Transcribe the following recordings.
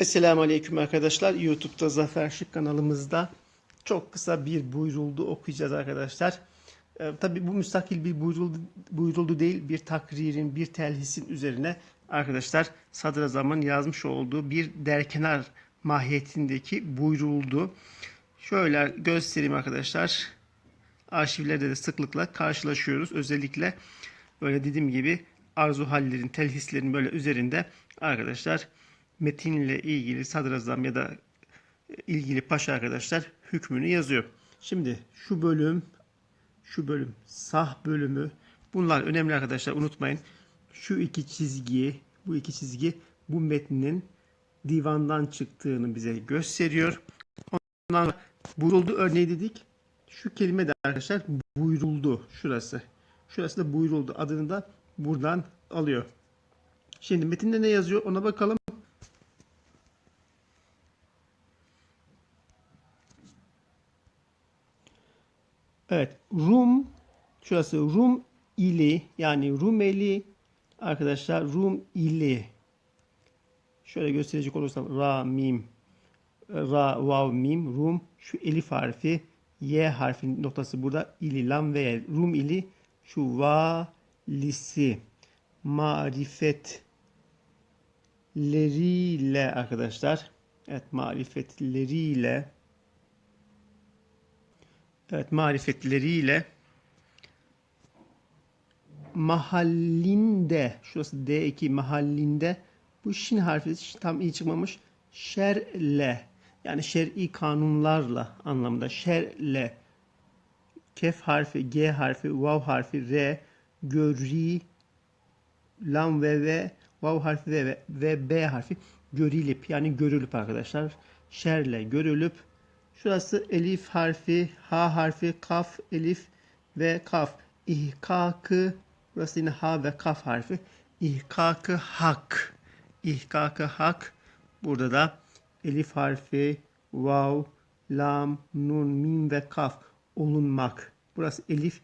Esselamu Aleyküm arkadaşlar. YouTube'da Zafer Şık kanalımızda çok kısa bir buyuruldu okuyacağız arkadaşlar. Ee, Tabi bu müstakil bir buyuruldu, buyuruldu değil bir takririn, bir telhisin üzerine arkadaşlar sadrazamın yazmış olduğu bir derkenar mahiyetindeki buyuruldu. Şöyle göstereyim arkadaşlar. Arşivlerde de sıklıkla karşılaşıyoruz. Özellikle böyle dediğim gibi arzu hallerin, telhislerin böyle üzerinde arkadaşlar metinle ilgili sadrazam ya da ilgili paşa arkadaşlar hükmünü yazıyor. Şimdi şu bölüm, şu bölüm, sah bölümü bunlar önemli arkadaşlar unutmayın. Şu iki çizgi, bu iki çizgi bu metnin divandan çıktığını bize gösteriyor. Ondan sonra buyuruldu örneği dedik. Şu kelime de arkadaşlar buyuruldu şurası. Şurası da buyuruldu adını da buradan alıyor. Şimdi metinde ne yazıyor ona bakalım. Evet, Rum şurası Rum ili yani Rumeli arkadaşlar Rum ili. Şöyle gösterecek olursam ra mim ra vav mim Rum şu elif harfi y harfin noktası burada ili lam ve. Rum ili şu valisi marifetleriyle arkadaşlar. Evet marifetleriyle Evet marifetleriyle mahallinde şurası D2 mahallinde bu şin harfi tam iyi çıkmamış. Şerle yani şer'i kanunlarla anlamında şerle kef harfi G harfi vav harfi R göri lam ve ve vav harfi ve, ve, ve B harfi görülüp yani görülüp arkadaşlar şerle görülüp Şurası elif harfi, ha harfi, kaf, elif ve kaf. İhkakı, burası yine ha ve kaf harfi. İhkakı hak. İhkakı hak. Burada da elif harfi, vav, lam, nun, mim ve kaf. Olunmak. Burası elif,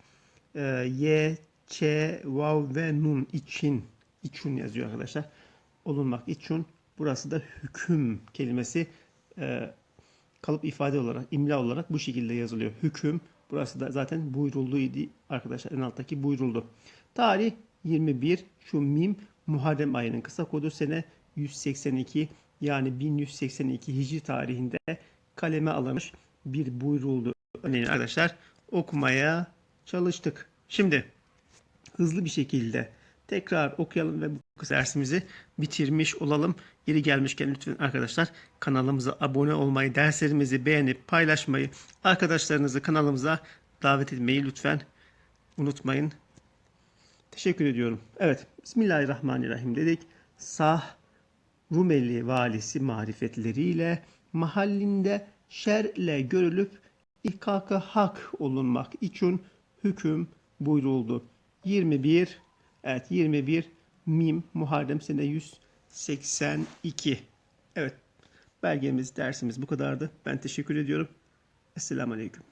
e, y, ç, vav ve nun için. İçun yazıyor arkadaşlar. Olunmak için. Burası da hüküm kelimesi. E, kalıp ifade olarak, imla olarak bu şekilde yazılıyor. Hüküm, burası da zaten buyurulduydu arkadaşlar. En alttaki buyuruldu. Tarih 21, şu mim Muharrem ayının kısa kodu sene 182 yani 1182 Hicri tarihinde kaleme alınmış bir buyuruldu. Örneğin arkadaşlar okumaya çalıştık. Şimdi hızlı bir şekilde tekrar okuyalım ve bu dersimizi bitirmiş olalım. Yeri gelmişken lütfen arkadaşlar kanalımıza abone olmayı, derslerimizi beğenip paylaşmayı, arkadaşlarınızı kanalımıza davet etmeyi lütfen unutmayın. Teşekkür ediyorum. Evet, Bismillahirrahmanirrahim dedik. Sah Rumeli valisi marifetleriyle mahallinde şerle görülüp ihkaka hak olunmak için hüküm buyuruldu. 21 Evet 21 Mim Muharrem sene 182. Evet belgemiz dersimiz bu kadardı. Ben teşekkür ediyorum. Esselamu Aleyküm.